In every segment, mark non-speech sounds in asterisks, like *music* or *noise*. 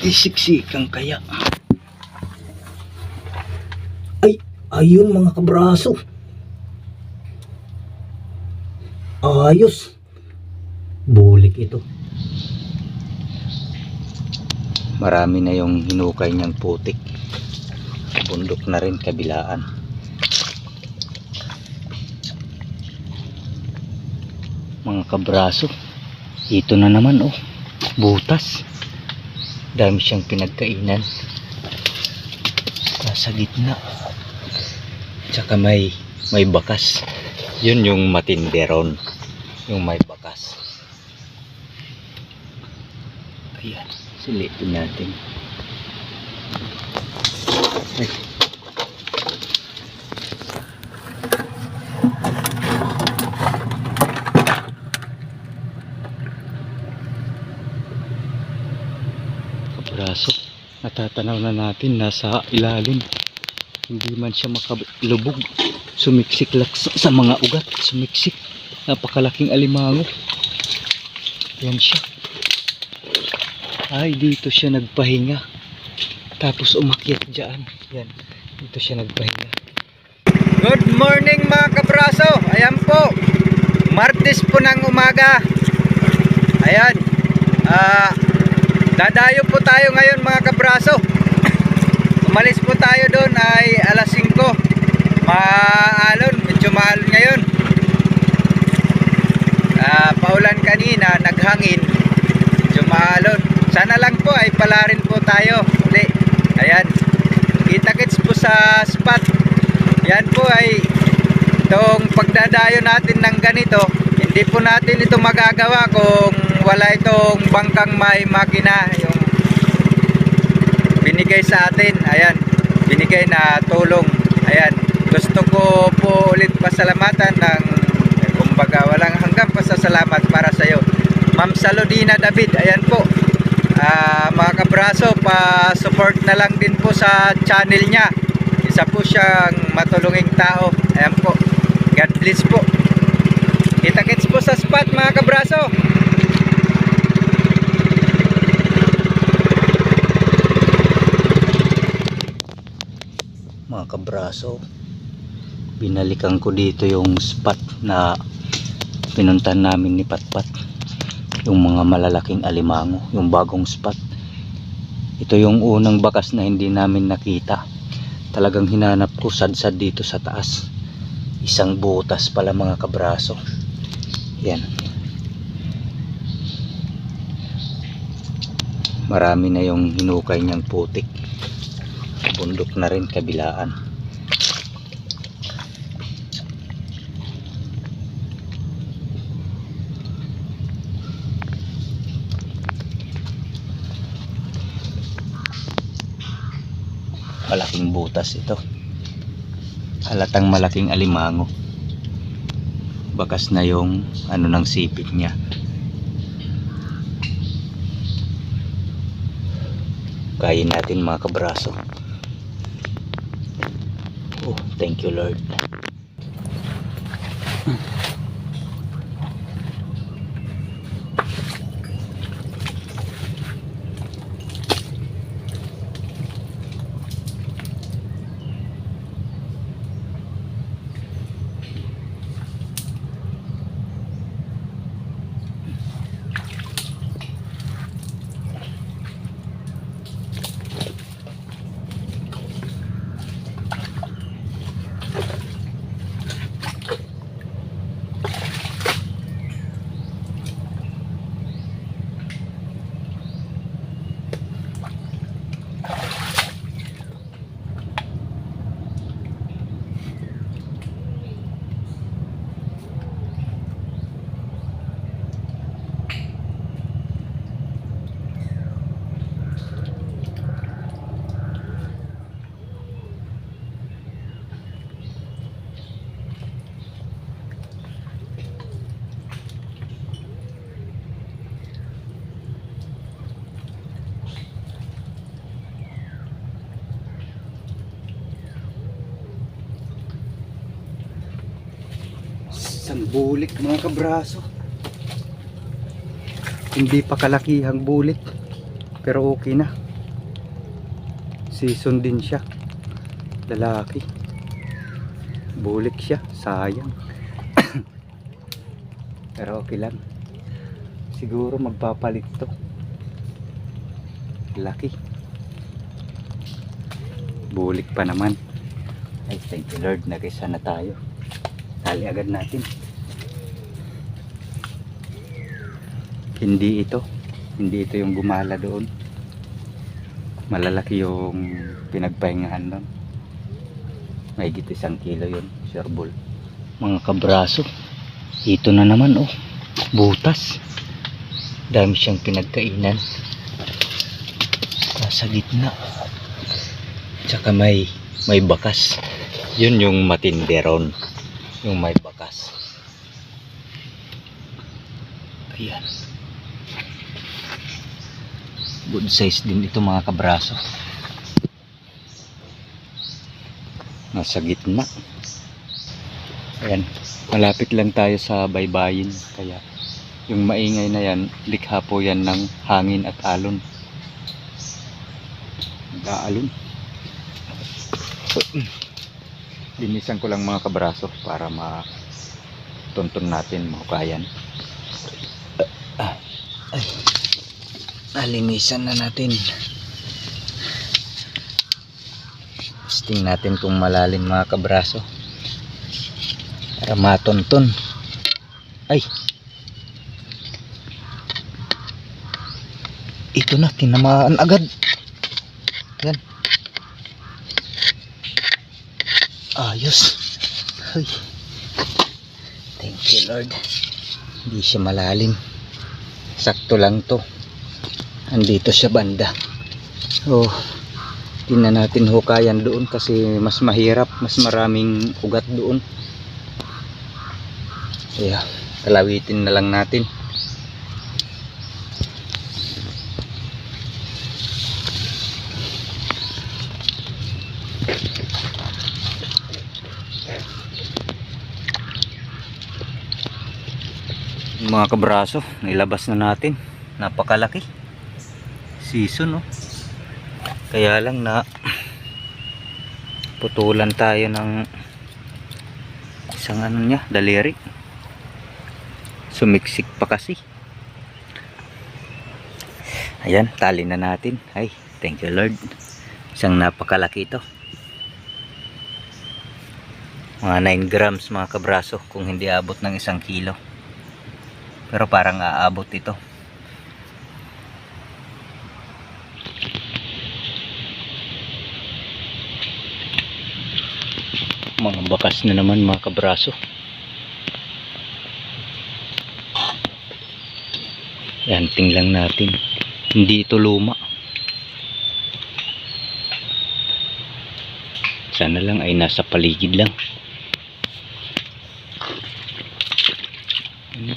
Isiksikan kaya. Ay, ayun mga kabraso. Ayos. Bulik ito. Marami na yung hinukay niyang putik. Bundok na rin kabilaan. Mga kabraso. Ito na naman oh. Butas. Dami siyang pinagkainan. Nasa gitna. Tsaka may may bakas. Yun yung matinderon. Yung may bakas. Ayan. Silipin natin. Ay. Kabraso. Natatanaw na natin nasa ilalim. Hindi man siya makalubog. Sumiksik sa, mga ugat. Sumiksik. Napakalaking alimango. Yan siya. Ay, dito siya nagpahinga. Tapos umakyat dyan. Yan. Dito siya nagpahinga. Good morning mga kabraso. Ayan po. Martes po ng umaga. Ayan. Ah, dadayo po tayo ngayon mga kabraso. Umalis po tayo doon ay alas 5. Maalon, medyo maalon ngayon. Ah, paulan kanina, naghangin. Medyo maalon. Sana lang po ay pala rin po tayo. Uli. Ayan. Kita-kits po sa spot. Yan po ay itong pagdadayo natin ng ganito, hindi po natin ito magagawa kung wala itong bangkang may makina yung binigay sa atin. Ayan, binigay na tulong. Ayan, gusto ko po ulit pasalamatan ng kumbaga walang hanggang pasasalamat para sa iyo. Ma'am Salodina David, ayan po. Ah, mga kabraso, pa-support na lang din po sa channel niya. Isa po siyang matulunging tao. Ayan po. God bless po. Kita-kits po sa spot mga kabraso. Mga kabraso, binalikan ko dito yung spot na pinuntan namin ni Patpat. Yung mga malalaking alimango, yung bagong spot. Ito yung unang bakas na hindi namin nakita. Talagang hinanap ko sad-sad dito sa taas. Isang butas pala mga kabraso. Yan. Marami na yung hinukay niyang putik. Bundok na rin kabilaan. Malaking butas ito. Halatang malaking alimango. Bakas na yung ano ng sipit niya. Kain natin mga kabraso. Oh, thank you Lord. Bulik mga kabraso. Hindi pa kalakihang bulik. Pero okay na. Season din siya. Lalaki. Bulik siya. Sayang. *coughs* Pero okay lang. Siguro magpapalit to. Laki. Bulik pa naman. Ay, thank you Lord. Nagisa na tayo. Tali agad natin. Hindi ito. Hindi ito yung gumala doon. Malalaki yung pinagpahingahan doon. May isang kilo yun. Sure bull. Mga kabraso. Ito na naman oh. Butas. Dami siyang pinagkainan. Nasa gitna. Tsaka may may bakas. Yun yung matinderon. Yung may bakas. Ayan. Good size din ito mga kabraso. Nasa gitna. Ayan. Malapit lang tayo sa baybayin. Kaya yung maingay na yan, likha po yan ng hangin at alon. Nag-aalon. Linisan ko lang mga kabraso para ma tuntun natin mahukayan. Ah, ay. Nalinisan na natin. Testing natin kung malalim mga kabraso. Para matonton. Ay. Ito na, tinamaan agad. Yan. Ayos. Ay. Thank you Lord. Hindi siya malalim. Sakto lang to. Andito siya banda. Oh. Tingnan natin hukayan doon kasi mas mahirap, mas maraming ugat doon. Kaya, kalawitin na lang natin. mga kabraso nilabas na natin napakalaki season no? Kaya lang na putulan tayo ng isang ano niya daliri. Sumiksik pa kasi. Ayan tali na natin. Ay thank you lord. Isang napakalaki ito. Mga 9 grams mga kabraso kung hindi abot ng isang kilo. Pero parang aabot ito mga bakas na naman mga kabraso. Yan tinglang natin. Hindi ito luma. Sana lang ay nasa paligid lang. Ano?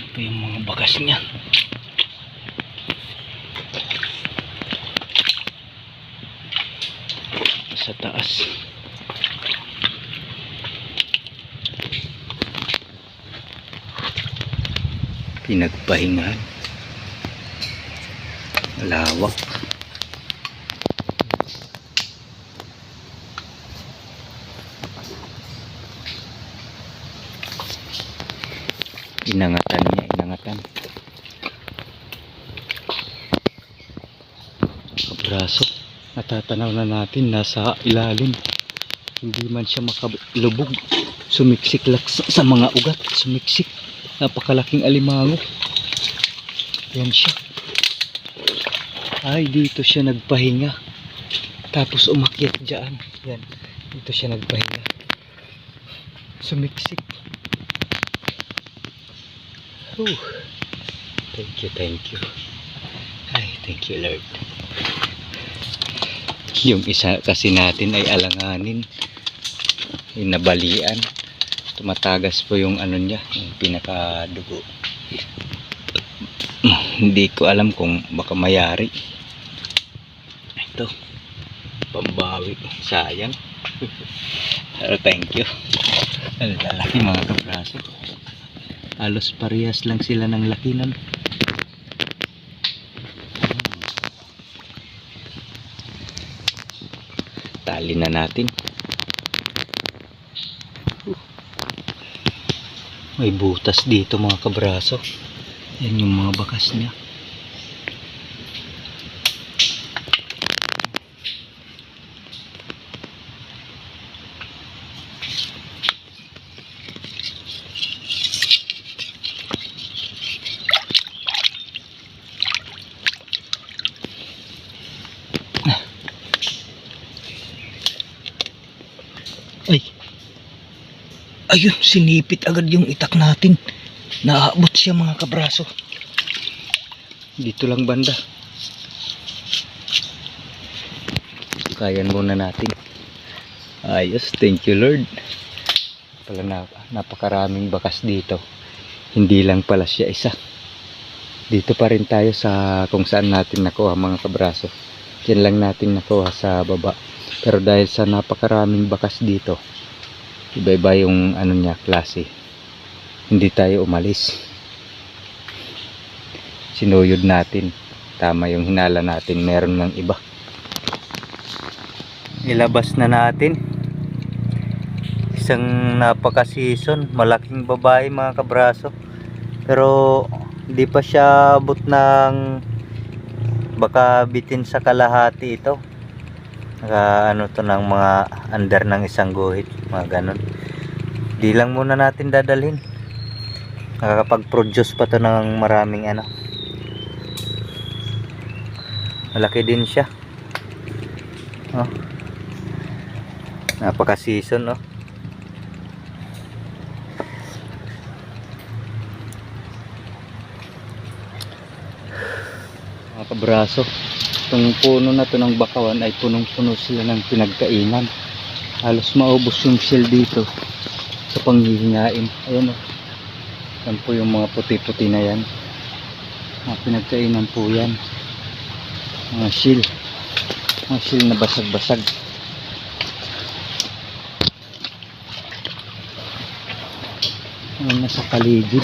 ito yung mga bakas niya? Sa taas pinagpahingahan lawak. Inangatan niya inangatan. Kabraso natatanaw na natin nasa ilalim. Hindi man siya makalubog sumiksik lang sa, sa mga ugat sumiksik napakalaking alimango. Yan siya. Ay dito siya nagpahinga. Tapos umakyat dyan. Yan dito siya nagpahinga. Sumiksik. Whew. thank you thank you. Ay thank you Lord. Yung isa kasi natin ay alanganin. Yung nabalian tumatagas po yung ano niya yung pinakadugo. Hindi ko alam kung baka mayari. Ito pambawi. Sayang. *laughs* Pero thank you. Lalaki mga kapraso halos parehas lang sila ng laki nun. Tali na natin. May butas dito mga kabraso. Yan yung mga bakas niya. Ay. Ayun, sinipit agad yung itak natin. Naaabot siya mga kabraso. Dito lang banda. Kayan muna natin. Ayos, thank you Lord. Pala na, napakaraming bakas dito. Hindi lang pala siya isa. Dito pa rin tayo sa kung saan natin nakuha mga kabraso. Diyan lang natin nakuha sa baba. Pero dahil sa napakaraming bakas dito, iba-iba yung ano niya, klase. Hindi tayo umalis. Sinuyod natin. Tama yung hinala natin, meron ng iba. Ilabas na natin. Isang napaka-season, malaking babae mga kabraso. Pero hindi pa siya abot ng baka bitin sa kalahati ito. Naka ano to ng mga under ng isang guhit, mga ganun. Di lang muna natin dadalhin. Nakakapag-produce pa to ng maraming ano. Malaki din siya. Oh. Napaka-season, oh. Mga kabraso, itong puno na to ng bakawan ay punong-puno sila ng pinagkainan. Halos maubos yung shell dito sa panghihingain. Ayan o. Yan po yung mga puti-puti na yan. Mga pinagkainan po yan. Mga shell. Mga shell na basag-basag. Nasa paligid.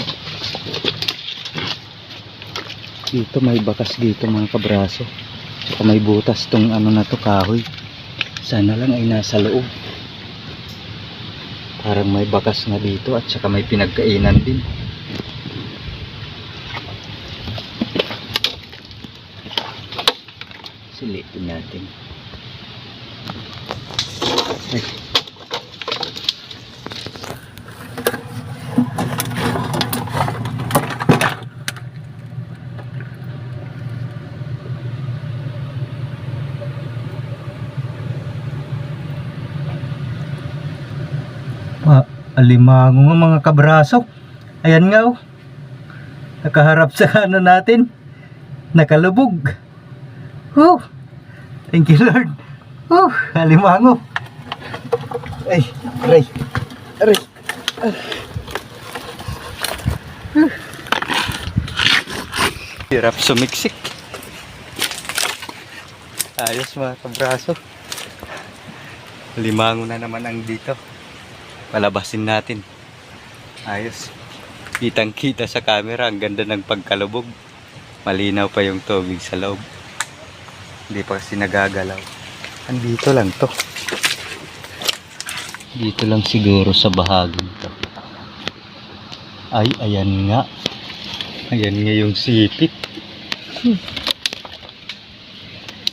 Dito may bakas dito mga kabraso. Saka may butas tong ano na to kahoy. Sana lang ay nasa loob. Parang may bakas na dito at saka may pinagkainan din. Silipin natin. Ay. Pa, alimango nga mga kabraso. Ayan nga oh. Nakaharap sa *laughs* ano natin. Nakalubog. Oh. Thank you Lord. Oh, alimango. Ay, aray. Aray. Ah. Ah. Hirap sumiksik. Ayos mga kabraso. Limango na naman ang dito palabasin natin. Ayos. Kitang kita sa camera ang ganda ng pagkalubog. Malinaw pa yung tubig sa loob. Hindi pa kasi nagagalaw. Andito lang to. Dito lang siguro sa bahaging to ay ayan nga. Ayan nga yung sipit. Hmm.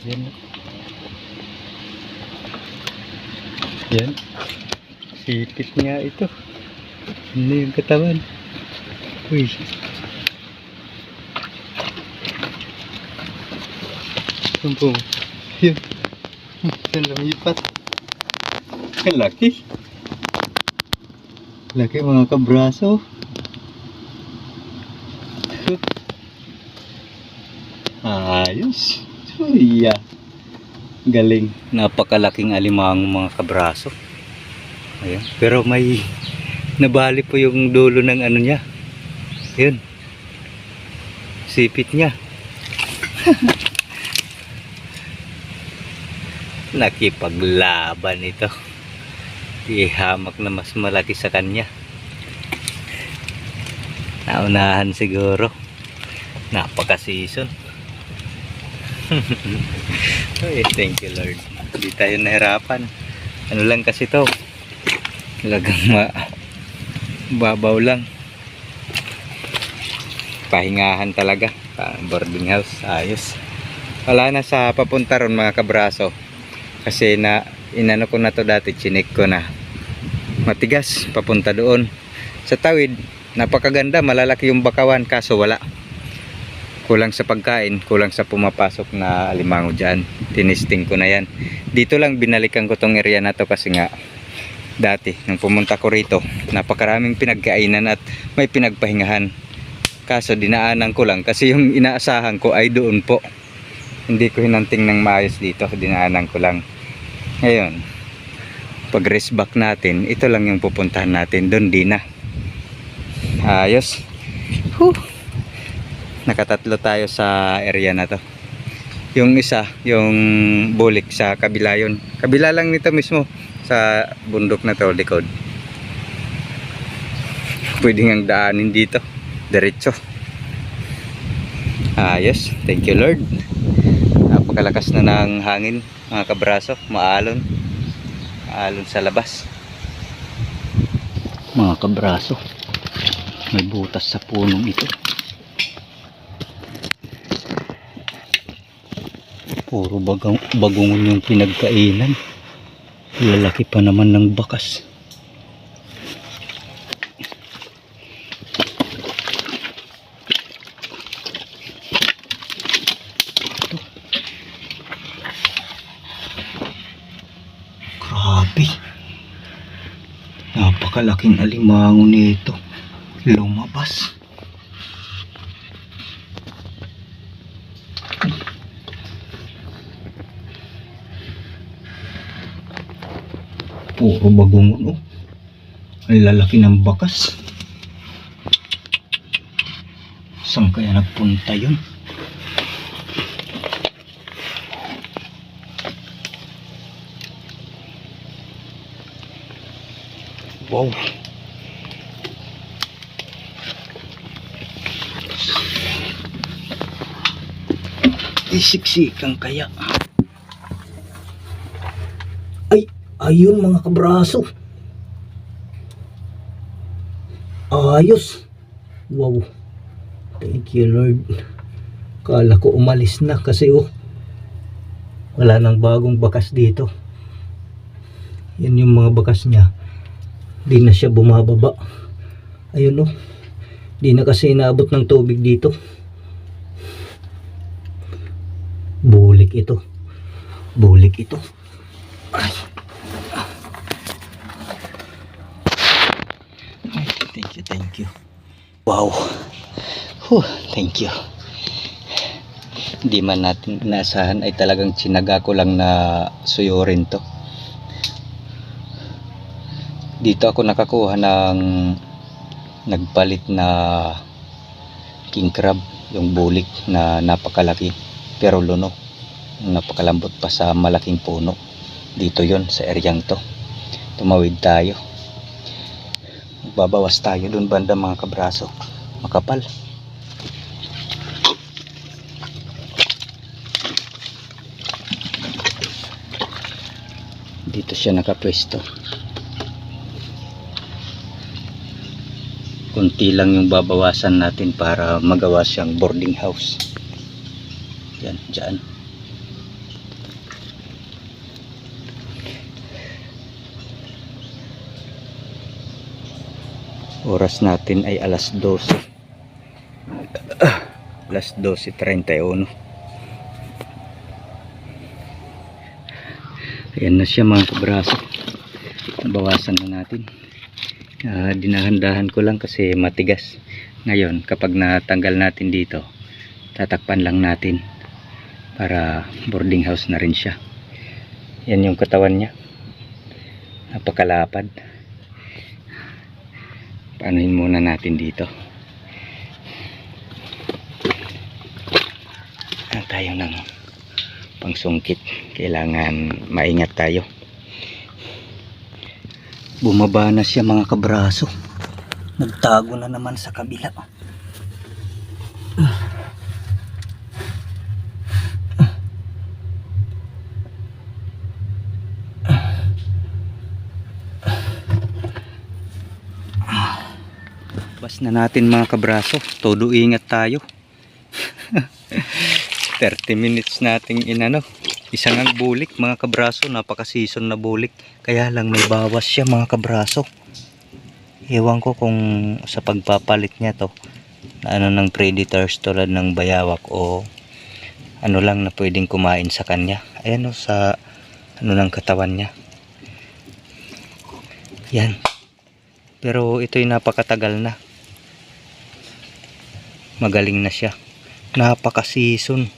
yan yan Sipit nga ito. Ano yung katawan? Uy. Sumpong. Yun. Ang lumipat. Ang laki. Laki mga kabraso. Ayos. Suya. Galing. Napakalaking alimango mga kabraso. Ayan. Pero may nabali po yung dulo ng ano niya. Yun. Sipit niya. *laughs* Nakipaglaban ito. Ihamak na mas malaki sa kanya. Naunahan siguro. Napaka-season. *laughs* Thank you Lord. Hindi tayo nahirapan. Ano lang kasi to. Talagang ma babaw lang. Pahingahan talaga. Boarding house. Ayos. Wala na sa papunta ron mga kabraso. Kasi na inano ko na to dati. Chinik ko na. Matigas. Papunta doon. Sa tawid. Napakaganda. Malalaki yung bakawan. Kaso wala. Kulang sa pagkain. Kulang sa pumapasok na alimango dyan. Tinisting ko na yan. Dito lang binalikan ko tong area na to kasi nga dati nung pumunta ko rito napakaraming pinagkainan at may pinagpahingahan. Kaso dinaanan ko lang kasi yung inaasahan ko ay doon po. Hindi ko hinanting ng maayos dito dinaanan ko lang. Ngayon pag rest back natin ito lang yung pupuntahan natin doon din na. Ayos. Whew. nakatatlo tayo sa area na to yung isa yung bulik sa kabila yun. Kabila lang nito mismo sa bundok na to likod. Pwede nga daanin dito. Diretso. Ayos. Thank you lord. Napakalakas na ng hangin mga kabraso. Maalon. Maalon sa labas. Mga kabraso may butas sa punong ito puro bagang, bagungon yung pinagkainan. Lalaki pa naman ng bakas. Grabe. Napakalaking alimango nito. Lumabas puro bagungon oh. Ang lalaki ng bakas. Saan kaya nagpunta yun? Wow. Isiksikan kaya. Ay, ayun mga kabraso. Ayos. Wow. Thank you Lord. Kala ko umalis na kasi oh. Wala nang bagong bakas dito. Yan yung mga bakas niya. Di na siya bumababa. Ayun oh. Di na kasi inaabot ng tubig dito. Bulik ito. Bulik ito. Ay. Thank you, thank you. Wow. Whew, thank you. Hindi man natin inaasahan ay talagang tsinaga ko lang na suyurin to. Dito ako nakakuha ng nagpalit na king crab, yung bulik na napakalaki pero luno. Napakalambot pa sa malaking puno. Dito yon sa eryang to. Tumawid tayo babawas tayo dun banda mga kabraso. Makapal. Dito siya nakapwesto. Kunti lang yung babawasan natin para magawa siyang boarding house. Yan dyan oras natin ay alas 12 Ah, alas 12.31 ayan na siya mga kabraso. Bawasan na natin. Ah, dinahandahan ko lang kasi matigas. Ngayon kapag natanggal natin dito tatakpan lang natin para boarding house na rin siya. Yan yung katawan niya. Napakalapad paanohin muna natin dito. Ah, tayo ng pangsungkit? Kailangan maingat tayo. Bumaba na siya mga kabraso. Nagtago na naman sa kabila Labas na natin mga kabraso. Todo ingat tayo. *laughs* 30 minutes nating inano. Isang ang bulik mga kabraso. Napaka-season na bulik. Kaya lang may bawas siya mga kabraso. Ewan ko kung sa pagpapalit niya to. Ano ng predators tulad ng bayawak o ano lang na pwedeng kumain sa kanya. Ayan o sa ano ng katawan niya. Yan. Pero ito'y napakatagal na. Magaling na siya. Napaka-season.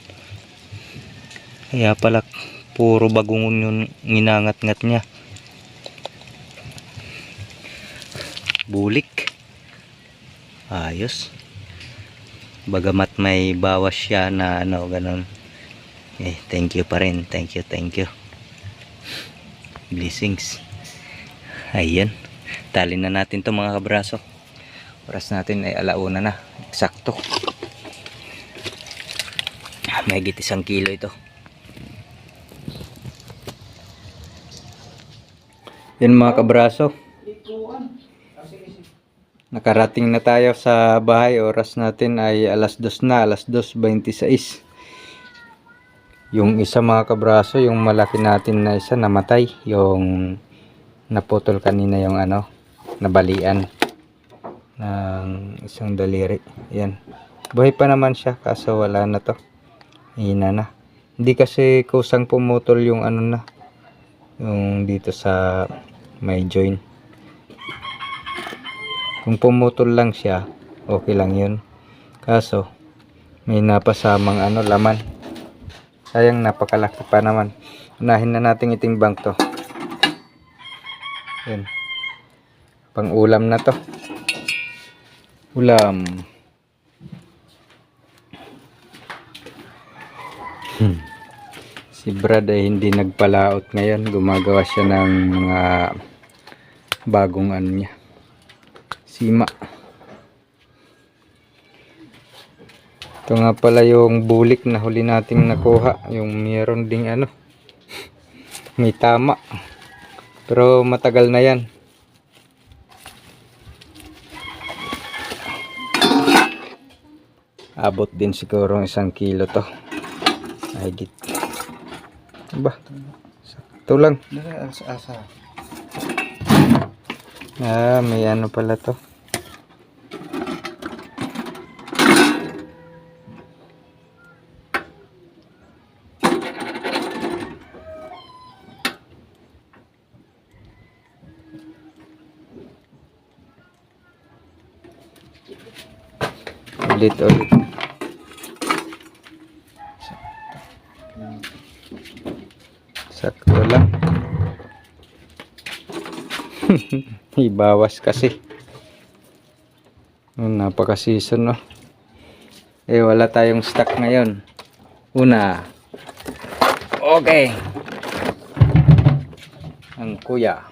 Kaya pala puro bagungon yung nginangat-ngat niya. Bulik. Ayos. Bagamat may bawas siya na ano, ganun. Eh, thank you pa rin. Thank you, thank you. Blessings. Ayan. Tali na natin to mga kabraso. Oras natin ay alauna na. Eksakto. May isang kilo ito. Yan mga kabraso. Nakarating na tayo sa bahay. Oras natin ay alas 2 na. Alas 2.26. Yung isa mga kabraso, yung malaki natin na isa namatay. Yung naputol kanina yung ano, nabalian ng isang daliri. Yan. Buhay pa naman siya kaso wala na to. Hina na. Hindi kasi kusang pumutol yung ano na. Yung dito sa may joint. Kung pumutol lang siya, okay lang yun. Kaso, may napasamang ano, laman. Sayang napakalaki pa naman. Unahin na natin itimbang to. Yan. Pang ulam na to. Ulam. Hmm. Si Brad ay hindi nagpalaot ngayon. Gumagawa siya ng mga bagong ano niya. Sima. Ito nga pala yung bulik na huli nating nakuha. Yung meron ding ano. *laughs* May tama. Pero matagal na yan. Abot din siguro ng isang kilo to. Higit. Ba? Sakto lang. asa. Ah, may ano pala to. Ulit ulit. Ibawas kasi. Oh, napaka-season no. Eh wala tayong stock ngayon. Una. Okay. Ang kuya.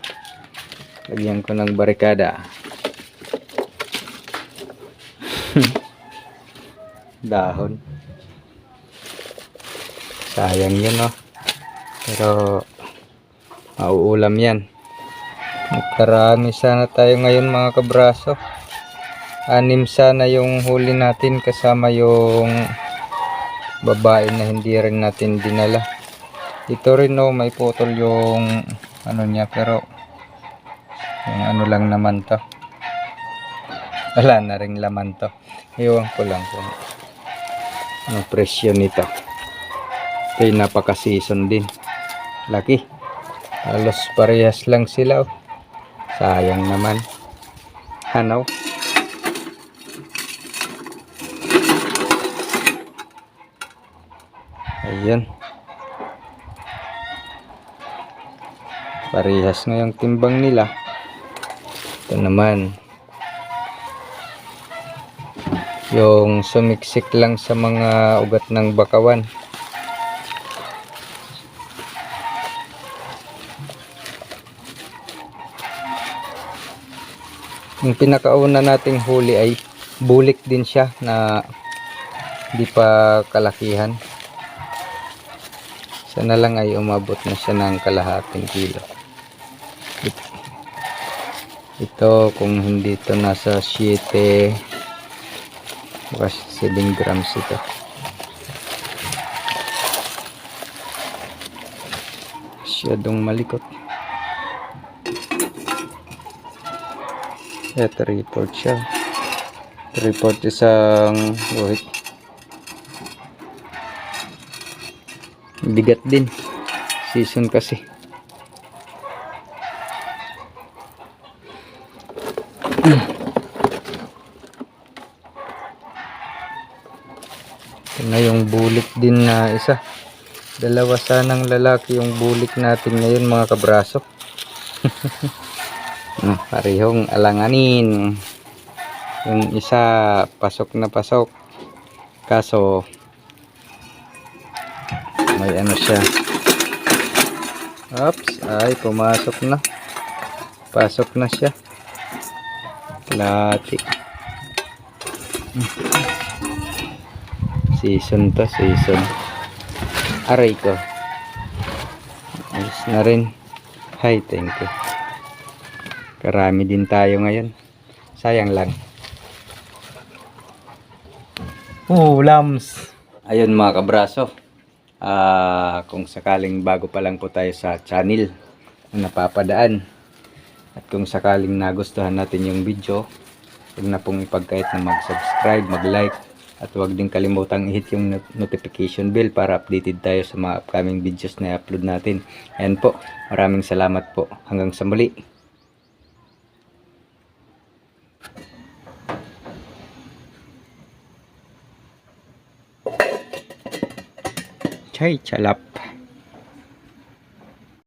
Lagyan ko ng barikada. *laughs* Dahon. Sayang yun no. Pero mauulam yan. Magkarami sana tayo ngayon mga kabraso. Anim sana yung huli natin kasama yung babae na hindi rin natin dinala. Ito rin no, may putol yung ano niya pero yung ano lang naman to. Wala na rin laman to. Iwan ko lang kung ano presyo nito. Kaya napaka-season din. Laki. Halos parehas lang sila. Oh. Sayang naman. Hanaw. Ayan. Parehas na yung timbang nila. Ito naman. Yung sumiksik lang sa mga ugat ng bakawan. Yung pinakauna nating huli ay bulik din siya na di pa kalakihan. Sana lang ay umabot na siya ng kalahating kilo. Ito, kung hindi ito nasa 7, baka 7 grams ito. Masyadong malikot. Ito, report siya. Report isang wait. Bigat din. Season kasi. *clears throat* Na yung bulik din na isa. Dalawa sanang lalaki yung bulik natin ngayon mga kabraso. *laughs* Ah, Parehong alanganin. Yung isa pasok na pasok. Kaso may ano siya. Oops, ay pumasok na. Pasok na siya. Lati. Season to, season. Aray ko. Ayos na rin. Hi, thank you. Karami din tayo ngayon. Sayang lang. Oh, lams. Ayun mga kabraso. Ah, kung sakaling bago pa lang po tayo sa channel na napapadaan at kung sakaling nagustuhan natin yung video, huwag na pong ipagkait na mag-subscribe, mag-like at huwag din kalimutang i-hit yung not- notification bell para updated tayo sa mga upcoming videos na i-upload natin. Ayan po, maraming salamat po. Hanggang sa muli. Chay Chalap.